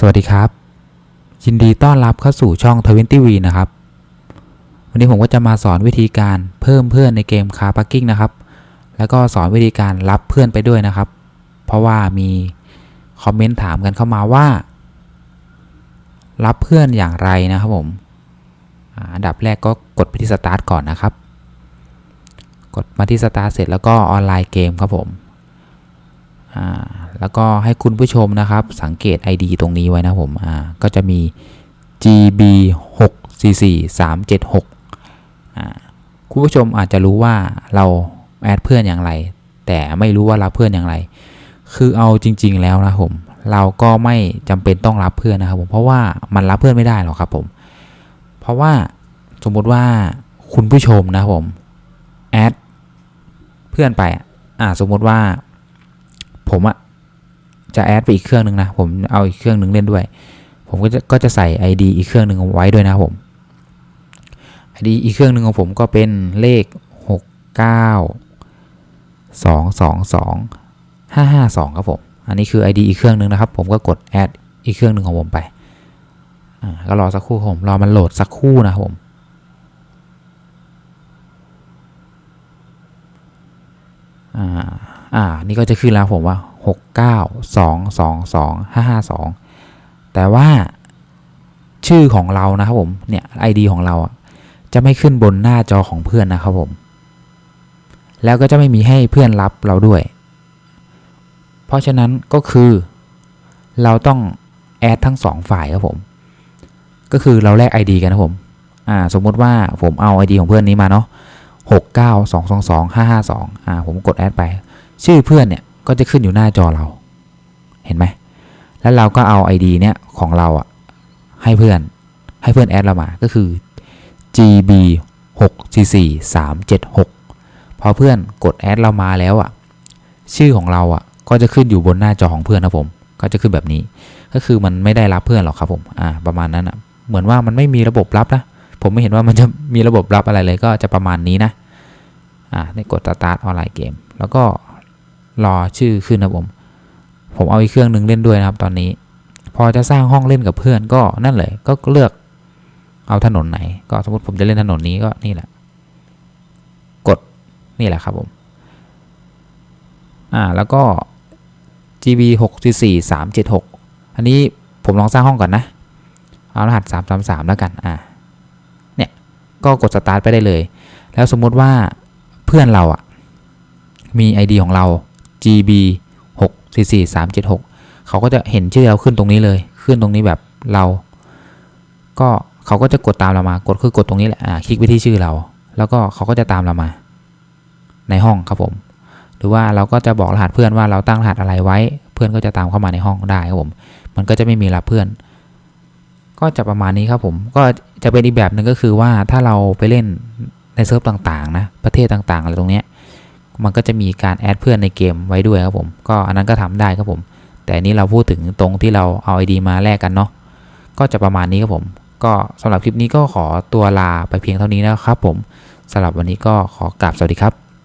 สวัสดีครับ ยินดีต้อนรับเข้าสู่ช่อง 20V นตี้วีนะครับ วันนี้ผมก็จะมาสอนวิธีการเพิ่มเพื่อนในเกม Car Parking นะครับ แล้วก็สอนวิธีการรับเพื่อนไปด้วยนะครับ เพราะว่ามีคอมเมนต์ถามกันเข้ามาว่า รับเพื่อนอย่างไรนะครับผมอันดับแรกก็กดไปที่สตาร์ทก่อนนะครับ กดมาที่สตาร์ทเสร็จแล้วก็ออนไลน์เกมครับผม แล้วก็ให้คุณผู้ชมนะครับ สังเกต ID ตรงนี้ไว้นะผมอ่าก็จะมี GB 6 4 4 3 7 6อ่าคุณผู้ชมอาจจะรู้ว่าเราแอดเพื่อนอย่างไร แต่ไม่รู้ว่ารับเพื่อนอย่างไร คือเอาจริง ๆ แล้วนะผม เราก็ไม่จำเป็นต้องรับเพื่อนนะครับผมเพราะว่ามันรับเพื่อนไม่ได้หรอกครับผม เพราะว่าสมมุติว่าคุณผู้ชมนะผมแอดเพื่อนไปอะอ่าสมมุติว่าผมอะ จะแอดไปอีกเครื่องหนึ่งนะผมเอาอีกเครื่องหนึ่งเล่นด้วย ผมก็จะก็จะใส่ ID อีกเครื่องหนึ่งไว้ด้วยนะผม ID อีกเครื่องหนึ่งของผมก็เป็นเลข 6 9 2 2 2 5 5 2 ครับผม อันนี้คือ ID อีกเครื่องหนึ่งนะครับ ผมก็กดแอดอีกเครื่องหนึ่งของผมไปอ่าก็รอสักครู่ผมรอมันโหลดสักครู่นะครับผมอ่า อ่า นี่ก็จะขึ้นแล้วผมว่า 6 9 2 2 2 5 5 2 แต่ว่าชื่อของเรานะครับผม เนี่ย ID ของเราจะไม่ขึ้นบนหน้าจอของเพื่อนนะครับผม แล้วก็จะไม่มีให้เพื่อนรับเราด้วย เพราะฉะนั้นก็คือเราต้องแอดทั้งสองฝ่ายครับผม ก็คือเราแลก ID กันนะผมอ่าสมมุติว่าผมเอา ID ของเพื่อนนี้มาเนาะ6 9 2 2 2 5 5 2อ่าผมกดแอดไป ชื่อเพื่อนเนี่ย ก็จะขึ้นอยู่หน้าจอเรา เห็นไหม แล้วเราก็เอา ID เนี่ยของเราอะให้เพื่อนให้เพื่อนแอดเรามา ก็คือ GB 6 4 4 3 7 6 พอเพื่อนกดแอดเรามาแล้วอะชื่อของเราอะก็จะขึ้นอยู่บนหน้าจอของเพื่อนนะผม ก็จะขึ้นแบบนี้ ก็คือมันไม่ได้รับเพื่อนหรอกครับผม อ่า ประมาณนั้นอะเหมือนว่ามันไม่มีระบบรับนะ ผมไม่เห็นว่ามันจะมีระบบรับอะไรเลย ก็จะประมาณนี้นะ อ่าในกด start ออนไลน์เกม แล้วก็ รอชื่อขึ้นนะผม ผมเอาอีกเครื่องหนึ่งเล่นด้วยนะครับ ตอนนี้ พอจะสร้างห้องเล่นกับเพื่อนก็นั่นเลย ก็เลือกเอาถนนไหน ก็สมมติผมจะเล่นถนนนี้ก็นี่แหละ กดนี่แหละครับผม อ่าแล้วก็ GB 6 4 3 7 6 อันนี้ผมลองสร้างห้องก่อนนะ เอารหัส 333 แล้วกันอ่าเนี่ยก็กด start ไปได้เลย แล้วสมมติว่าเพื่อนเราอะมี ID ของเรา GB 6 4 4 3 7 6 เขาก็จะเห็นชื่อเราขึ้นตรงนี้เลย ขึ้นตรงนี้แบบเรา ก็เขาก็จะกดตามเรามากดคือกดตรงนี้แหละอ่าคลิกไปที่ชื่อเรา แล้วก็เขาก็จะตามเรามา ในห้องครับผม หรือว่าเราก็จะบอกรหัสเพื่อนว่าเราตั้งรหัสอะไรไว้ เพื่อนก็จะตามเข้ามาในห้องได้ครับผม มันก็จะไม่มีรับเพื่อน ก็จะประมาณนี้ครับผม ก็จะเป็นอีกแบบหนึ่งก็คือว่าถ้าเราไปเล่นในเซิร์ฟต่างๆนะประเทศต่างๆอะไรตรงเนี้ย มันก็จะมีการแอดเพื่อนในเกมไว้ด้วยครับผม ก็อันนั้นก็ทำได้ครับผม แต่นี้เราพูดถึงตรงที่เราเอา ID มาแลกกันเนาะ ก็จะประมาณนี้ครับผม ก็สำหรับคลิปนี้ก็ขอตัวลาไปเพียงเท่านี้นะครับผมสำหรับวันนี้ก็ขอกราบสวัสดีครับ